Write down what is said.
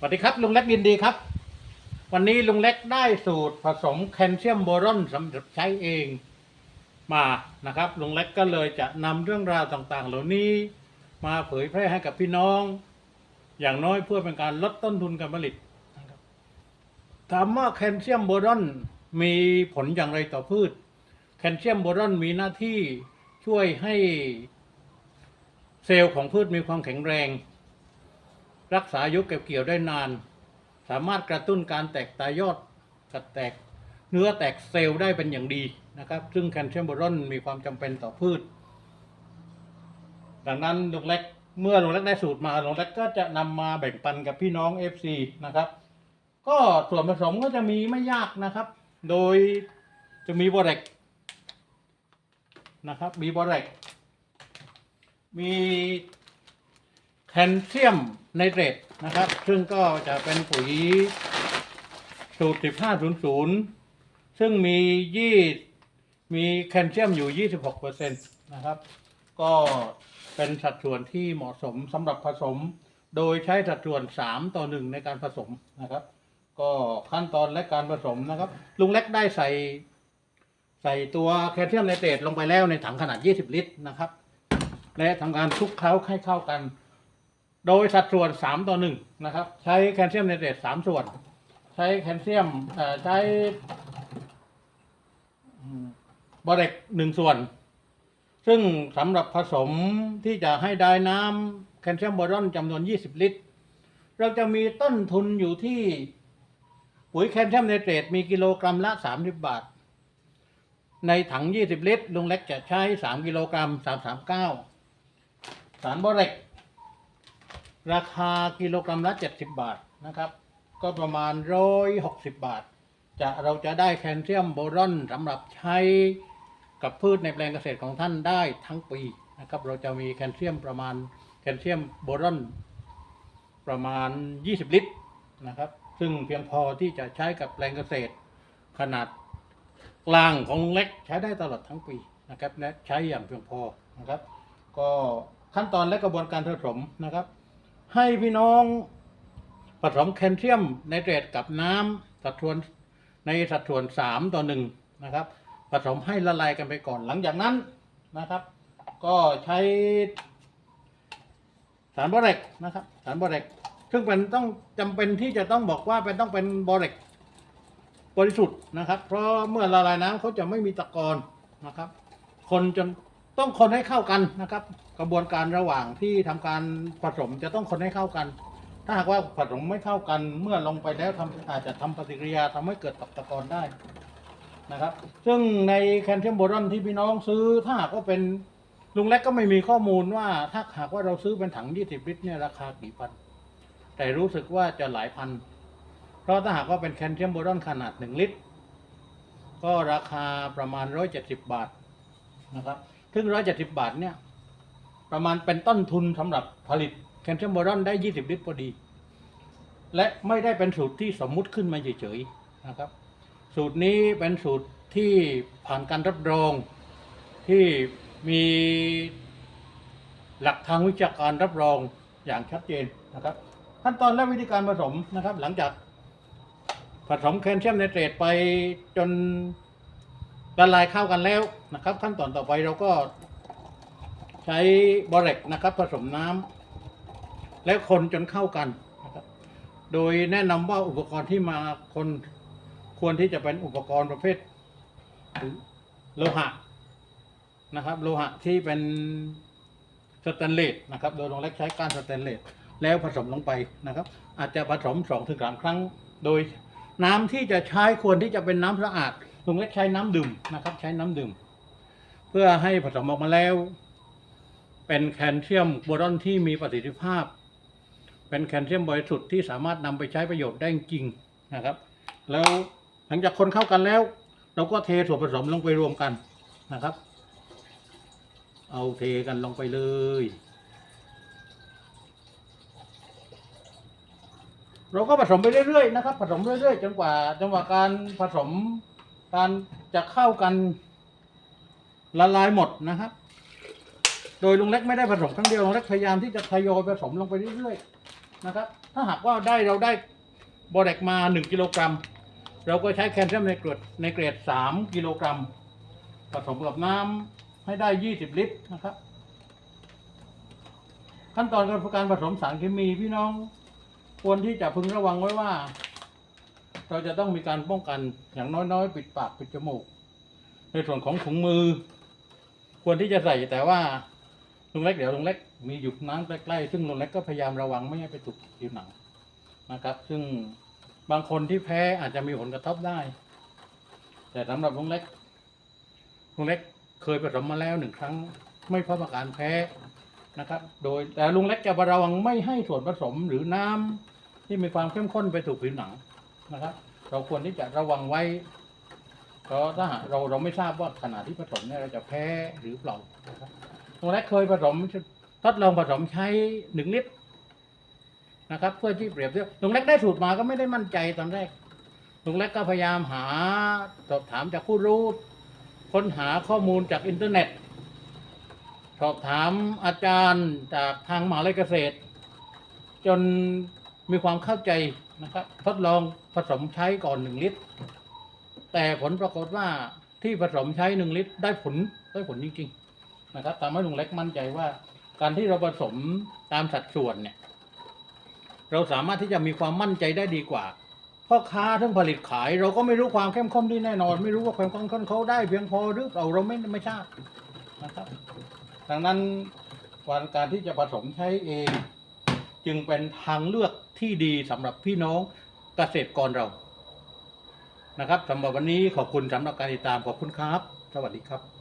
สวัสดีครับ ลุงเล็กยินดีครับ วันนี้ลุงเล็กได้สูตรผสมแคลเซียมโบรอนสำหรับใช้เองมานะครับ ลุงเล็กก็เลยจะนำเรื่องราวต่างๆ เหล่านี้มาเผยแพร่ให้กับพี่น้อง อย่างน้อยเพื่อเป็นการลดต้นทุนการผลิตถามว่าแคลเซียมโบรอนมีผลอย่างไรต่อพืช แคลเซียมโบรอนมีหน้าที่ช่วยให้เซลล์ของพืชมีความแข็งแรง รักษาอายุเก็บเกี่ยวได้นาน สามารถกระตุ้นการแตกตายอดกระแตกเนื้อแตกเซลล์ได้เป็นอย่างดีนะครับ ซึ่งแคลเซียมโบรอนมีความจำเป็นต่อพืช ดังนั้นลุงเล็กเมื่อลุงเล็กได้สูตรมาลุงเล็กก็จะนำมาแบ่งปันกับพี่น้อง FC นะครับ ก็ส่วนผสมก็จะมีไม่ยากนะครับ โดยจะมีบอเร็กนะครับ มีบอเร็กมี แคลเซียมไนเตรตนะครับ ซึ่งก็จะเป็นปุ๋ยสูตร 1500 ซึ่งมียี่มีแคลเซียมอยู่ 26%นะครับ ก็เป็นสัดส่วนที่เหมาะสมสำหรับผสม โดยใช้สัดส่วน 3 ต่อ 1 ในการผสมนะครับ ก็ขั้นตอนและการผสมนะครับ ลุงเล็กได้ใส่ ใส่ตัวแคลเซียมไนเตรตลงไปแล้วในถังขนาด 20 ลิตรนะครับ และทำการคลุกเคล้าให้เข้ากัน โดยสัดส่วน 3 ต่อ 1 นะครับ ใช้แคลเซียมไนเตรต3ส่วน ใช้แคลเซียมใช้บอเร็กหนึ่งส่วน ซึ่งสำหรับผสมที่จะให้ได้น้ำแคลเซียมบอรอนจำนวน 20 ลิตร เราจะมีต้นทุนอยู่ที่ปุ๋ยแคลเซียมไนเตรตมีกิโลกรัมละ 30 บาท ในถัง 20 ลิตร ลุงเล็กจะใช้ 3 กิโลกรัม339 สารบอเร็ก ราคากิโลกรัมละ 70 บาทนะครับ ก็ประมาณ 160 บาท จะเราจะได้แคลเซียมโบรอนสำหรับใช้กับพืชในแปลงเกษตรของท่านได้ทั้งปีนะครับ เราจะมีแคลเซียมประมาณแคลเซียมโบรอนประมาณ 20 ลิตรนะครับ ซึ่งเพียงพอที่จะใช้กับแปลงเกษตร ขนาดกลางของลุงเล็กใช้ได้ตลอดทั้งปีนะครับและใช้อย่างเพียงพอนะครับ ก็ขั้นตอนและกระบวนการผสมนะครับ ให้พี่น้องผสมแคลเซียมไนเตรตกับน้ำสัดส่วนในสัดส่วน3ต่อ1นะครับ ผสมให้ละลายกันไปก่อนหลังจากนั้นนะครับ ก็ใช้สารบอเร็กนะครับ สารบอเร็กซึ่งเป็นต้องจำเป็นที่จะต้องบอกว่าเป็นต้องเป็นบอเร็กบริสุทธิ์นะครับ เพราะเมื่อละลายน้ำเขาจะไม่มีตะกอนนะครับ คนจน ต้องคนให้เข้ากันนะครับ กระบวนการระหว่างที่ทำการผสมจะต้องคนให้เข้ากัน ถ้าหากว่าผสมไม่เข้ากันเมื่อลงไปแล้วทำอาจจะทำปฏิกิริยาทำให้เกิดตกตะกอนได้นะครับ ซึ่งในแคลเซียมโบรอนที่พี่น้องซื้อถ้าหากว่าเป็นลุงเล็กก็ไม่มีข้อมูลว่าถ้าหากว่าเราซื้อเป็นถัง 20 ลิตรเนี่ยราคากี่พัน แต่รู้สึกว่าจะหลายพัน เพราะถ้าหากว่าเป็นแคลเซียมโบรอนขนาด 1 ลิตร ก็ราคาประมาณ 170 บาทนะครับ ซึ่ง170บาทเนี่ย ประมาณเป็นต้นทุนสำหรับผลิตแคลเซียมโบรอนได้20ลิตรพอดี และไม่ได้เป็นสูตรที่สมมุติขึ้นมาเฉยๆนะครับ สูตรนี้เป็นสูตรที่ผ่านการรับรองที่มีหลักทางวิชาการรับรองอย่างชัดเจนนะครับ ขั้นตอนและวิธีการผสมนะครับ หลังจากผสมแคลเซียมไนเตรตไปจน ละลายเข้ากันแล้วนะครับ ขั้นตอนต่อไปเราก็ ใช้บอเร็กนะครับ ผสมน้ำและคนจนเข้ากันนะครับ โดยแนะนำว่าอุปกรณ์ที่มาคนควรที่จะเป็นอุปกรณ์ประเภทโลหะนะครับ โลหะที่เป็นสแตนเลสนะครับ โดยลงเล็กใช้ก้านสแตนเลสแล้วผสมลงไปนะครับ อาจจะผสมสองถึงสามครั้ง โดยน้ำที่จะใช้ควรที่จะเป็นน้ำสะอาด ลงเล็กใช้น้ำดื่มนะครับ ใช้น้ำดื่ม เพื่อให้ผสมออกมาแล้ว เป็นแคลเซียมโบรอนที่มีประสิทธิภาพ เป็นแคลเซียมบริสุทธิ์ที่สามารถนำไปใช้ประโยชน์ได้จริงนะครับ แล้วหลังจากคนเข้ากันแล้ว เราก็เทส่วนผสมลงไปรวมกันนะครับ เอาเทกันลงไปเลยเราก็ผสมไปเรื่อยๆนะครับ ผสมเรื่อยๆจนกว่าจนกว่าการผสม การจะเข้ากันละลายหมดนะครับ โดยลุงเล็กไม่ได้ผสมครั้งเดียวลุงเล็กพยายามที่จะทยอยผสมลงไปเรื่อยๆนะครับ ถ้าหากว่าได้เราได้บอแดกมาหนึ่งกิโลกรัม เราก็ใช้แคลเซียมในเกรดในเกรดสามกิโลกรัม ผสมกับน้ำให้ได้ยี่สิบลิตรนะครับ ขั้นตอนการผสมสารเคมีพี่น้องควรที่จะพึงระวังไว้ว่า เราจะต้องมีการป้องกันอย่างน้อยๆ ปิดปากปิดจมูก ในส่วนของถุงมือ ควรที่จะใส่แต่ว่าลุงเล็กเดี๋ยวลุงเล็กมีหยุดน้ำใกล้ๆซึ่งลุงเล็กก็พยายามระวังไม่ให้ไปถูกผิวหนังนะครับ ซึ่งบางคนที่แพ้อาจจะมีผลกระทบได้ แต่สำหรับลุงเล็กลุงเล็กเคยผสมมาแล้วหนึ่งครั้ง ไม่พบอาการแพ้นะครับ โดยแต่ลุงเล็กจะระวังไม่ให้ส่วนผสมหรือน้ำที่มีความเข้มข้นไปถูกผิวหนัง นะครับ เราควรที่จะระวังไว้ เพราะถ้าเราเราไม่ทราบว่าขณะที่ผสมเนี่ยเราจะแพ้หรือเปล่านะครับลุงเล็กเคยผสมทดลองผสมใช้หนึ่งลิตรนะครับ เพื่อที่เปรียบเทียบลุงเล็กได้สูตรมาก็ไม่ได้มั่นใจตอนแรกลุงเล็กก็พยายามหาสอบถามจากผู้รู้ค้นหาข้อมูลจากอินเทอร์เน็ต สอบถามอาจารย์จากทางมหาลัยเกษตร จน มีความเข้าใจนะครับทดลองผสมใช้ก่อนหนึ่งลิตร แต่ผลปรากฏว่าที่ผสมใช้หนึ่งลิตร ได้ผลได้ผลจริงๆนะครับทำให้ลุงเล็กมั่นใจว่า การที่เราผสมตามสัดส่วนเนี่ย เราสามารถที่จะมีความมั่นใจได้ดีกว่าพ่อค้าทั้งผลิตขาย เราก็ไม่รู้ความเข้มข้นที่แน่นอน ไม่รู้ว่าความเข้มข้นเขาได้เพียงพอหรือเปล่าเราไม่ไม่ทราบนะครับ ดังนั้นการการที่จะผสมใช้เอง จึงเป็นทางเลือกที่ดีสำหรับพี่น้องเกษตรกรเรา นะครับสำหรับวันนี้ขอบคุณสำหรับการติดตามขอบคุณครับ สวัสดีครับ